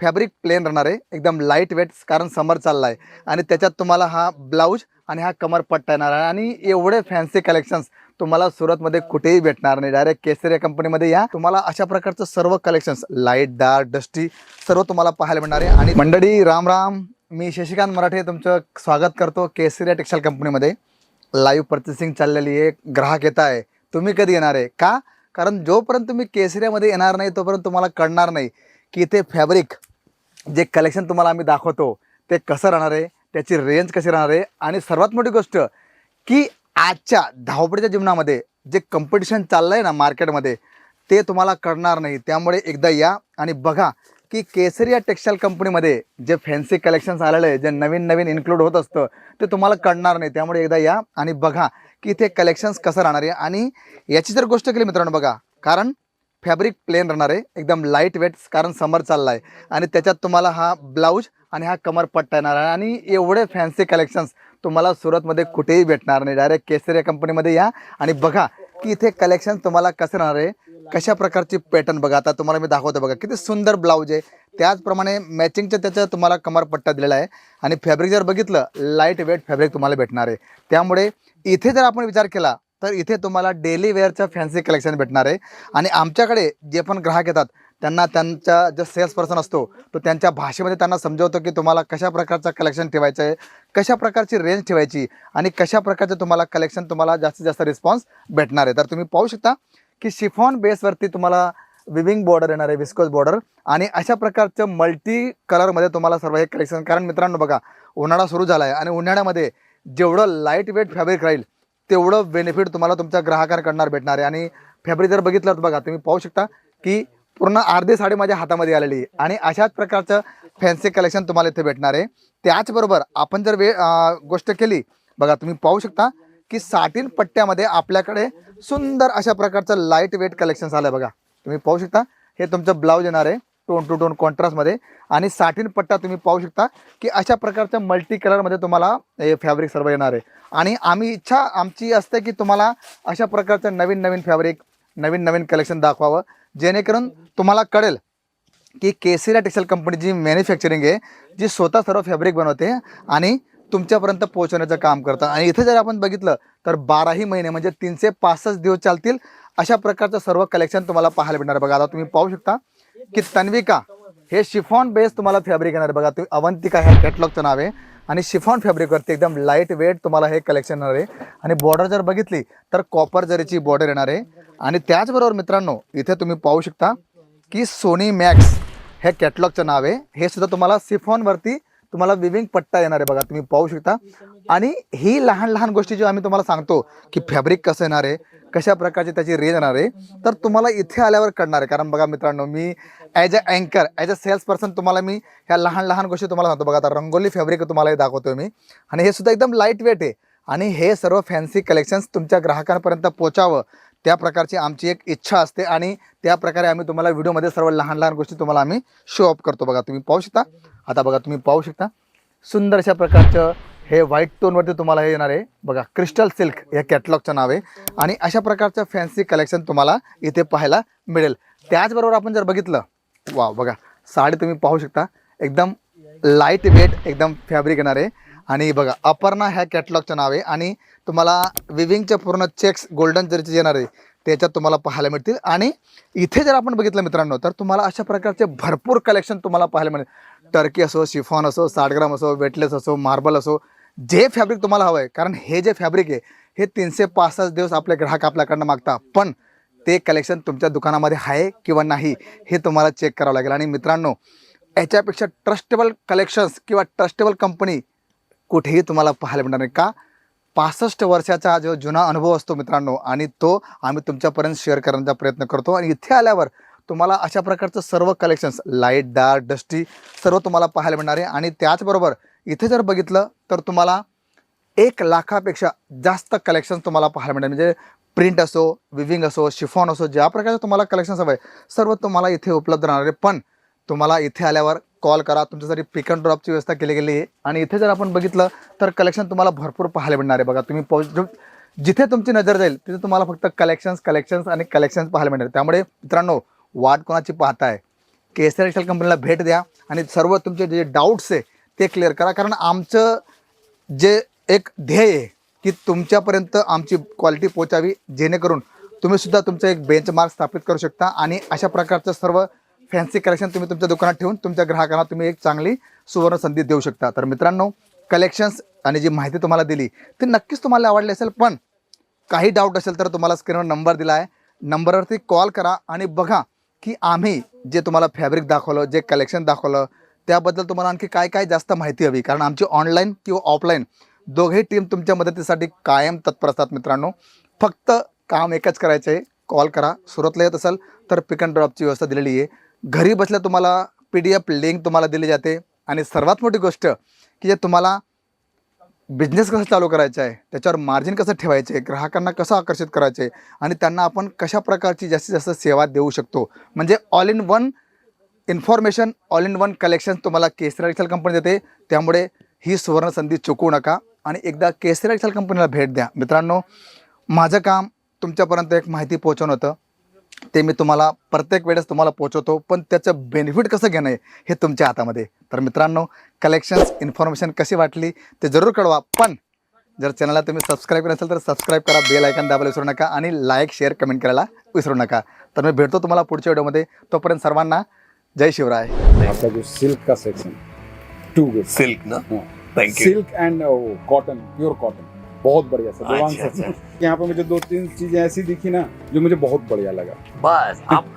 Fabric plain राहणार आहे. एकदम लाइट वेट कारण समर चालला आहे आणि त्याच्यात तुम्हाला हा ब्लाऊज आणि हा कमर पट्टा येणार आहे. आणि एवढे फॅन्सी कलेक्शन्स तुम्हाला सुरतमध्ये कुठेही भेटणार नाही. डायरेक्ट केसरिया कंपनीमध्ये या. तुम्हाला अशा प्रकारचं सर्व कलेक्शन्स लाइट डार्क डस्टी सर्व तुम्हाला पाहायला मिळणार आहे. आणि मंडळी राम राम. मी शशिकांत मराठे तुमचं स्वागत करतो केसरिया टेक्स्टाईल कंपनीमध्ये लाईव्ह पर्चेसिंग चाललेली आहे. ग्राहक येत आहे. तुम्ही कधी येणार आहे? का? कारण जोपर्यंत तुम्ही केसरियामध्ये येणार नाही तोपर्यंत तुम्हाला कळणार नाही की इथे फॅब्रिक जे कलेक्शन तुम्हाला आम्ही दाखवतो ते कसं राहणार आहे त्याची रेंज कशी राहणार आहे आणि सर्वात मोठी गोष्ट की आजच्या धावपळीच्या जीवनामध्ये जे कॉम्पिटिशन चाललं आहे ना मार्केटमध्ये ते तुम्हाला कळणार नाही. त्यामुळे एकदा या आणि बघा की केसरिया टेक्स्टाईल कंपनीमध्ये जे फॅन्सी कलेक्शन्स आलेले आहे जे नवीन नवीन इन्क्लूड होत असतं ते तुम्हाला कळणार नाही. त्यामुळे एकदा या आणि बघा की इथे कलेक्शन्स कसं राहणार आहे. आणि याची जर गोष्ट केली मित्रांनो बघा कारण फॅब्रिक प्लेन राहणार आहे. एकदम लाइट वेट कारण समर चालला आहे आणि त्याच्यात तुम्हाला हा ब्लाऊज आणि हा कमर पट्टा येणार आहे. आणि एवढे फॅन्सी कलेक्शन्स तुम्हाला सुरतमध्ये कुठेही भेटणार नाही. डायरेक्ट केसरिया कंपनीमध्ये या. आणि बघा की इथे कलेक्शन तुम्हाला कसं राहणार आहे. कशा प्रकारची पॅटर्न बघा. आता तुम्हाला मी दाखवतो बघा. किती सुंदर ब्लाऊज आहे. त्याचप्रमाणे मॅचिंगचं त्याचं तुम्हाला कमरपट्टा दिलेला आहे. आणि फॅब्रिक जर बघितलं लाइट वेट फॅब्रिक तुम्हाला भेटणार आहे. त्यामुळे इथे जर आपण विचार केला तर इथे तुम्हाला डेली वेअरचं फॅन्सी कलेक्शन भेटणार आहे. आणि आमच्याकडे जे पण ग्राहक येतात त्यांना त्यांचा जो सेल्स पर्सन असतो तो त्यांच्या भाषेमध्ये त्यांना समजवतो की तुम्हाला कशा प्रकारचं कलेक्शन ठेवायचं आहे कशा प्रकारची रेंज ठेवायची आणि कशा प्रकारचं तुम्हाला कलेक्शन तुम्हाला जास्तीत जास्त रिस्पॉन्स भेटणार आहे. तर तुम्ही पाहू शकता की शिफॉन बेसवरती तुम्हाला विविंग बॉर्डर येणार आहे विस्कोस बॉर्डर आणि अशा प्रकारचं मल्टी कलरमध्ये तुम्हाला सर्व हे कलेक्शन कारण मित्रांनो बघा उन्हाळा सुरू झाला आहे आणि उन्हाळ्यामध्ये जेवढं लाइट वेट फॅब्रिक राहील तेवढं बेनिफिट तुम्हाला तुमच्या ग्राहकांकडणार भेटणार आहे. आणि फॅब्रिक जर बघितलं तर बघा तुम्ही पाहू शकता की पूर्ण अर्धी साडी माझ्या हातामध्ये आलेली आहे. आणि अशाच प्रकारचं फॅन्सी कलेक्शन तुम्हाला इथे भेटणार आहे. त्याचबरोबर आपण जर वे गोष्ट केली बघा तुम्ही पाहू शकता की साटीन पट्ट्यामध्ये आपल्याकडे सुंदर अशा प्रकारचं लाइट वेट कलेक्शन आलं बघा. तुम्ही पाहू शकता हे तुमचं ब्लाऊज येणार आहे. टोन टू टोन कॉन्ट्रास्टमध्ये आणि साठीन पट्टा तुम्ही पाहू शकता की अशा प्रकारच्या मल्टी कलरमध्ये तुम्हाला हे फॅब्रिक सर्व येणार आहे. आणि आम्ही इच्छा आमची असते की तुम्हाला अशा प्रकारचं नवीन नवीन फॅब्रिक नवीन नवीन कलेक्शन दाखवावं. जेणेकरून तुम्हाला कळेल की केसरिया टेक्स्टाईल कंपनी जी मॅन्युफॅक्चरिंग आहे जी स्वतः सर्व फॅब्रिक बनवते आणि तुमच्यापर्यंत पोहोचवण्याचं काम करतं. आणि इथे जर आपण बघितलं तर बाराही महिने म्हणजे तीनशे पासष्ट दिवस चालतील अशा प्रकारचं सर्व कलेक्शन तुम्हाला पाहायला मिळणार बघा आता तुम्ही पाहू शकता की तन्विका हे शिफॉन बेस तुम्हाला फॅब्रिक येणार आहे. बघा तुम्ही अवंतिका ह्या कॅटलॉगचं नाव आहे. आणि शिफॉन फॅब्रिकवरती एकदम लाइट वेट तुम्हाला हे कलेक्शन येणार आहे. आणि बॉर्डर जर बघितली तर कॉपर जरीची बॉर्डर येणार आहे. आणि त्याचबरोबर मित्रांनो इथे तुम्ही पाहू शकता की सोनी मॅक्स हे कॅटलॉगचं नाव आहे. हे सुद्धा तुम्हाला सिफॉनवरती तुम्हाला विविंग पट्टा येणार आहे बघा तुम्ही पाहू शकता. आणि ही लहान लहान गोष्टी जे आम्ही तुम्हाला सांगतो की फॅब्रिक कसं येणार आहे कशा प्रकारची त्याची रेंज येणार आहे तर तुम्हाला इथे आल्यावर कळणार आहे. कारण बघा मित्रांनो मी ॲज अ अँकर ॲज अ सेल्स पर्सन तुम्हाला मी ह्या लहान लहान गोष्टी तुम्हाला सांगतो. बघा आता रंगोली फॅब्रिक तुम्हाला हे दाखवतोय मी. आणि हे सुद्धा एकदम लाइट वेट आहे. आणि हे सर्व फॅन्सी कलेक्शन्स तुमच्या ग्राहकांपर्यंत पोचावं त्या प्रकारची आमची एक इच्छा असते आणि त्या प्रकारे आम्ही तुम्हाला व्हिडिओमध्ये सर्व लहान लहान गोष्टी तुम्हाला आम्ही शो ऑफ करतो. बघा तुम्ही पाहू शकता. आता बघा तुम्ही पाहू शकता. सुंदर अशा प्रकारचं हे व्हाईट टोनवरती तुम्हाला हे येणार आहे. बघा क्रिस्टल सिल्क या कॅटलॉगचं नाव आहे. आणि अशा प्रकारचं फॅन्सी कलेक्शन तुम्हाला इथे पाहायला मिळेल. त्याचबरोबर आपण जर बघितलं वा बघा साडी तुम्ही पाहू शकता. एकदम लाइट वेट एकदम फॅब्रिक येणार आहे. आणि बघा अपर्णा ह्या कॅटलॉगचं नाव आहे आणि तुम्हाला विविंगचे पूर्ण चेक्स गोल्डन जरीचे येणार आहे त्याच्यात तुम्हाला पाहायला मिळतील. आणि इथे जर आपण बघितलं मित्रांनो तर तुम्हाला अशा प्रकारचे भरपूर कलेक्शन तुम्हाला पाहायला मिळेल. टर्की असो शिफॉन असो साठग्राम असो वेटलेस असो मार्बल असो जे फॅब्रिक तुम्हाला हवं आहे कारण हे जे फॅब्रिक आहे हे तीनशे पासष्ट दिवस आपले ग्राहक आपल्याकडनं मागता पण ते कलेक्शन तुमच्या दुकानामध्ये आहे किंवा नाही हे तुम्हाला चेक करावं लागेल. आणि मित्रांनो याच्यापेक्षा ट्रस्टेबल कलेक्शन्स किंवा ट्रस्टेबल कंपनी कुठेही तुम्हाला पाहायला मिळणार नाही. का? पासष्ट वर्षाचा जो जुना अनुभव असतो मित्रांनो आणि तो आम्ही तुमच्यापर्यंत शेअर करण्याचा प्रयत्न करतो. आणि इथे आल्यावर तुम्हाला अशा प्रकारचं सर्व कलेक्शन्स लाइट डार्क डस्टी सर्व तुम्हाला पाहायला मिळणार आहे. आणि त्याचबरोबर इथे जर बघितलं तर तुम्हाला एक लाखापेक्षा जास्त कलेक्शन तुम्हाला पाहायला मिळणार. म्हणजे प्रिंट असो विविंग असो शिफॉन असो ज्या प्रकारचं तुम्हाला कलेक्शन्स हवं आहे सर्व तुम्हाला इथे उपलब्ध राहणार आहे. पण तुम्हाला इथे आल्यावर कॉल करा तुमच्यासाठी पिक अँड ड्रॉपची व्यवस्था केली गेली आहे आणि इथे जर आपण बघितलं तर कलेक्शन तुम्हाला भरपूर पाहायला मिळणार आहे बघा. तुम्ही पाहू जिथे तुमची नजर जाईल तिथे तुम्हाला फक्त कलेक्शन्स कलेक्शन्स आणि कलेक्शन्स पाहायला मिळणार. त्यामुळे मित्रांनो वाट कोणाची पाहताय? केसर एक्सेल कंपनीला भेट द्या आणि सर्व तुमचे जे डाऊट्स आहे ते क्लिअर करा. कारण आमचं जे एक ध्येय आहे की तुमच्यापर्यंत आमची क्वालिटी पोचावी जेणेकरून तुम्ही सुद्धा तुमचं एक बेंचमार्क स्थापित करू शकता आणि अशा प्रकारचं सर्व फॅन्सी कलेक्शन तुम्ही तुमच्या दुकानात ठेवून तुमच्या ग्राहकांना तुम्ही एक चांगली सुवर्ण संधी देऊ शकता. तर मित्रांनो कलेक्शन्स आणि जी माहिती तुम्हाला दिली ती नक्कीच तुम्हाला आवडली असेल पण काही डाऊट असेल तर तुम्हाला स्क्रीनवर नंबर दिला आहे. नंबरवरती कॉल करा आणि बघा की आम्ही जे तुम्हाला फॅब्रिक दाखवलं जे कलेक्शन दाखवलं त्याबद्दल तुम्हाला आणखी काय काय जास्त माहिती हवी? कारण आमची ऑनलाईन किंवा ऑफलाईन दोघेही टीम तुमच्या मदतीसाठी कायम तत्पर असतात मित्रांनो. फक्त काम एकच करायचं आहे कॉल करा. सुरतला येत असाल तर पिक अँड ड्रॉपची व्यवस्था दिलेली आहे. घरी बसल्या तुम्हाला पी डी एफ लिंक तुम्हाला दिली जाते. आणि सर्वात मोठी गोष्ट की जे तुम्हाला बिझनेस कसा चालू करायचा आहे त्याच्यावर मार्जिन कसं ठेवायचं आहे ग्राहकांना कसं आकर्षित करायचं आहे आणि त्यांना आपण कशा प्रकारची जास्तीत जास्त सेवा देऊ शकतो. म्हणजे all in one information all in one collection तुम्हाला केसरी एक्सेल कंपनी देते. त्यामुळे ही सुवर्ण संधी चुकवू नका. आणि एकदा केसरी एक्सेल कंपनीला भेट द्या. मित्रांनो माझं काम तुमच्यापर्यंत एक माहिती पोहोचवणं होतं. ते मी तुम्हाला प्रत्येक वेळेस तुम्हाला पोहोचवतो. पण त्याचं बेनिफिट कसं घेणं आहे हे तुमच्या हातामध्ये. तर मित्रांनो कलेक्शन्स इन्फॉर्मेशन कशी वाटली ते जरूर कळवा. पण जर चॅनलला तुम्ही सबस्क्राईब केलं असेल तर सबस्क्राईब करा बेल आयकन दाबायला विसरू नका आणि लाईक शेअर कमेंट करायला विसरू नका. तर मी भेटतो तुम्हाला पुढच्या व्हिडिओमध्ये. तोपर्यंत सर्वांना जय शिवराय. जो सिल्क का सेक्शन टू गुड सिल्क ना? Silk and cotton pure cotton बहुत बढ़िया सर देवांग अच्छा, सर यहाँ पे मुझे दो तीन चीज़ें ऐसी दिखी ना जो मुझे बहुत बढ़िया लगा। बस आप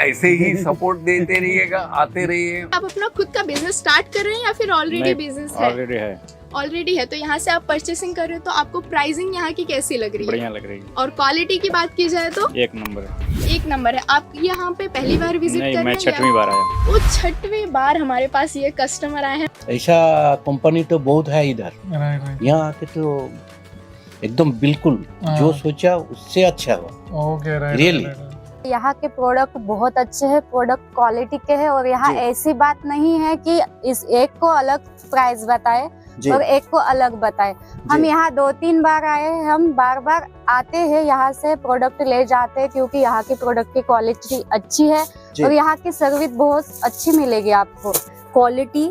ऐसे ही सपोर्ट देते रहिएगा आते रहिए। आप अपना खुद का बिज़नेस स्टार्ट कर रहे हैं या फिर ऑलरेडी बिज़नेस है? ऑलरेडी है। ऑलरेडी है तो यहाँ से आप परचेसिंग कर रहे हो तो आपको प्राइसिंग यहाँ की कैसी लग रही है? बढ़िया लग रही है। और क्वालिटी की बात की जाए तो? एक नंबर है। एक नंबर है। आप यहाँ पे पहली बार विज़िट नहीं कर मैं रहे हैं छठवीं बार आया वो छठवीं बार हमारे पास ये कस्टमर आए हैं? ऐसा कंपनी तो बहुत है इधर। यहाँ आके तो एकदम बिल्कुल जो सोचा उससे अच्छा हुआ। Okay Really? यहाँ के प्रोडक्ट बहुत अच्छे हैं प्रोडक्ट क्वालिटी के हैं और यहाँ ऐसी बात नहीं है कि इस एक को अलग प्राइस बताए और एक को अलग बताए। हम यहाँ दो तीन बार आए हैं हम बार बार आते हैं यहाँ से प्रोडक्ट ले जाते हैं क्योंकि यहाँ की प्रोडक्ट की क्वालिटी अच्छी है और यहाँ की सर्विस बहुत अच्छी मिलेगी आपको। क्वालिटी